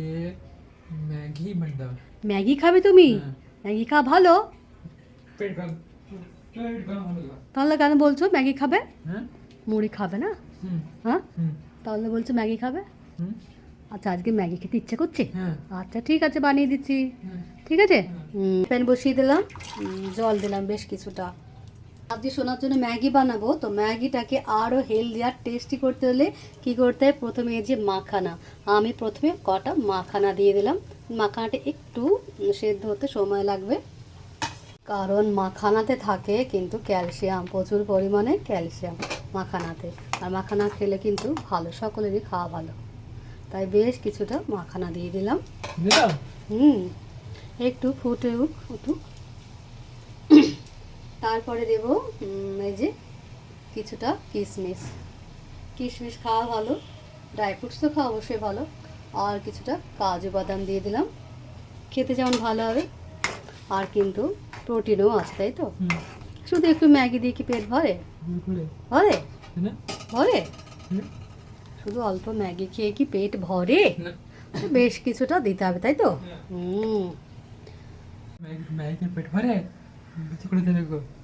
আজকে ম্যাগি হবে ম্যাগি খাবে তুমি? হ্যাঁ। ম্যাগি খাওয়া ভালো? তাহলে কেন বলছো ম্যাগি খাবে? হ্যাঁ। মুড়ি খাবে না? হ্যাঁ? তাহলে বলছো ম্যাগি খাবে? আচ্ছা আজকে ম্যাগি খেতে ইচ্ছে করছে? হ্যাঁ। আচ্ছা ঠিক আছে বানিয়ে দিচ্ছি। ঠিক আছে? প্যান বসিয়ে দিলাম। জল দিলাম বেশ কিছুটা। আজকে শোনার জন্য ম্যাগি বানাবো। তো ম্যাগিটাকে আরও হেলদি আর টেস্টি করতে হলে কি করতে হয়? প্রথমে এই যে মাখানা। আমি প্রথমে কটা মাখানা দিয়ে দিলাম। মাখানাটা একটু সেদ্ধ হতে সময় লাগবে। কারণ মাখানাতে থাকে কিন্তু ক্যালসিয়াম প্রচুর পরিমাণে ক্যালসিয়াম মাখানাতে। আর মাখানা খেলে কিন্তু ভালো সকলেরই খাওয়া ভালো। তাই বেশ কিছুটা মাখানা দিয়ে দিলাম। হুম একটু ফুটে উঠ উঠুক তারপরে দেব এই যে কিছুটা কিশমিশ কিশমিশ খাওয়া ভালো ড্রাই ফ্রুটস তো খাওয়া অবশ্যই ভালো। আর কিছুটা কাজু বাদাম দিয়ে দিলাম। খেতে যেমন ভালো হবে আর কিন্তু প্রোটিনও আছে তাই তো? শুধু একটু ম্যাগি দিয়ে কি পেট ভরে? ভরে। ভরে? শুধু অল্প ম্যাগি খেয়ে কি পেট ভরে? বেশ কিছুটা দিতে হবে তাই তো? হুম। ম্যাগি পেট ভরে?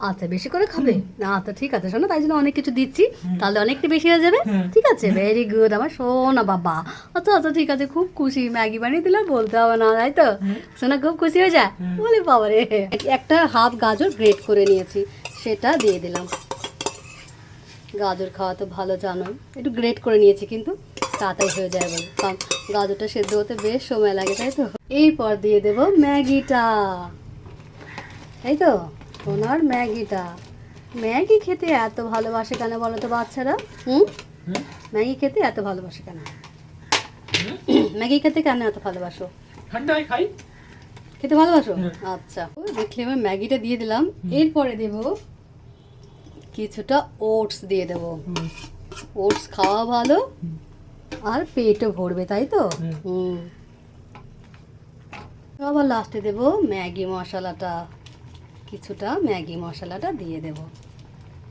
আচ্ছা বেশি করে খাবে? না তো ঠিক আছে শোনো তাই জন্য অনেক কিছু দিচ্ছি। তাহলে অনেকটা বেশি হয়ে যাবে? হ্যাঁ। ঠিক আছে ভেরি গুড আমার শোনা বাবা। আচ্ছা আচ্ছা ঠিক আছে খুব খুশি ম্যাগি বানিয়ে দিলাম বলতে হবে না তাই তো? শোনা খুব খুশি হয়ে যায়। বলে বাবা রে একটা হাফ গাজর গ্রেট করে নিয়েছি সেটা দিয়ে দিলাম। গাজর খাওয়া তো ভালো জানোই একটু গ্রেট করে নিয়েছি কিন্তু তাড়াতাড়ি হয়ে যায় বলে। কারণ গাজরটা সেদ্ধ হতে বেশ সময় লাগে তাই তো? এরপর দিয়ে দেবো ম্যাগিটা। তাই তো ওনার ম্যাগিটা। ম্যাগি খেতে এত ভালোবাসে কেন বলো তো বাচ্চারা? হুম? ম্যাগি খেতে এত ভালোবাসে কেন? ম্যাগি খেতে কেন এত ভালোবাসো? ঠান্ডায় খাই। খেতে ভালোবাসো। আচ্ছা। দেখলে আমি ম্যাগিটা দিয়ে দিলাম। এরপরে দেব কিছুটা ওটস দিয়ে দেব। ওটস খাওয়া ভালো আর পেটও ভরবে তাই তো। হুম। আবার লাস্টে দেব ম্যাগি মশলাটা। কিছুটা ম্যাগি মশলাটা দিয়ে দেব।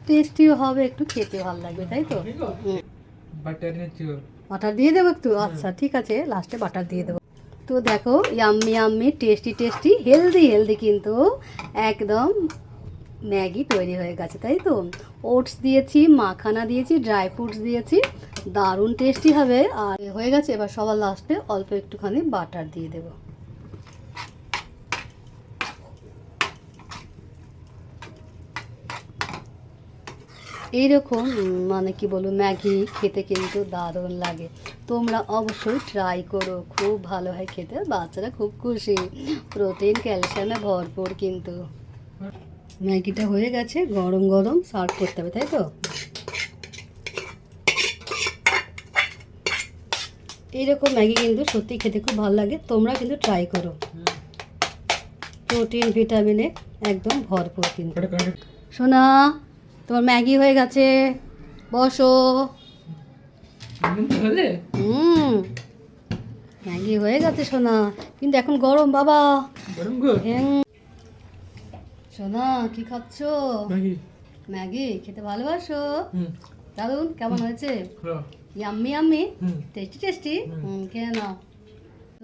টেস্টিও হবে একটু খেতে ভালো লাগবে তাই তো। বাটার বাটার দিয়ে দেবো একটু? আচ্ছা ঠিক আছে লাস্টে বাটার দিয়ে দেবো। তো দেখো yummy yummy tasty tasty healthy healthy কিন্তু একদম ম্যাগি তৈরি হয়ে গেছে তাই তো? ওটস দিয়েছি মাখানা দিয়েছি ড্রাই ফ্রুটস দিয়েছি দারুণ টেস্টি হবে। আর হয়ে গেছে এবার সবার লাস্টে অল্প একটুখানি বাটার দিয়ে দেবো। এইরকম মানে কি বলব, ম্যাগি খেতে কিন্তু দারুণ লাগে। তোমরা অবশ্যই ট্রাই করো, খুব ভালো হয় খেতে, বাচ্চারা খুব খুশি। প্রোটিন ক্যালসিয়ামে ভরপুর কিন্তু। ম্যাগিটা হয়ে গেছে, গরম গরম সার্ভ করতে হবে, তাই তো? এইরকম ম্যাগি কিন্তু সত্যি খেতে খুব ভালো লাগে, তোমরা কিন্তু ট্রাই করো। প্রোটিন ভিটামিনে একদম ভরপুর কিন্তু। সোনা তোমার ম্যাগি হয়ে গেছে। বসো। হুম। ম্যাগি হয়ে গেছে সোনা। কিন্তু এখন গরম বাবা। সোনা কি খাচ্ছ? ম্যাগি। ম্যাগি খেতে ভালোবাসো? দারুণ কেমন হয়েছে? হলো ইয়াম্মি ইয়াম্মি। Tasty tasty. খেয়ে নাও।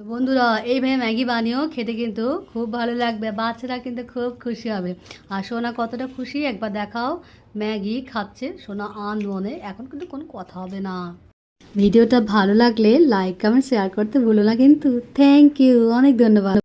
তো বন্ধুরা এইভাবে ম্যাগি বানিয়েও খেতে কিন্তু খুব ভালো লাগবে, বাচ্চারা কিন্তু খুব খুশি হবে। আর সোনা কতটা খুশি, একবার দেখাও। ম্যাগি খাচ্ছে, সোনা আন মনে এখন কিন্তু কোনো কথা হবে না। ভিডিওটা ভালো লাগলে লাইক, কমেন্ট, শেয়ার করতে ভুলো না কিন্তু। থ্যাংক ইউ, অনেক ধন্যবাদ।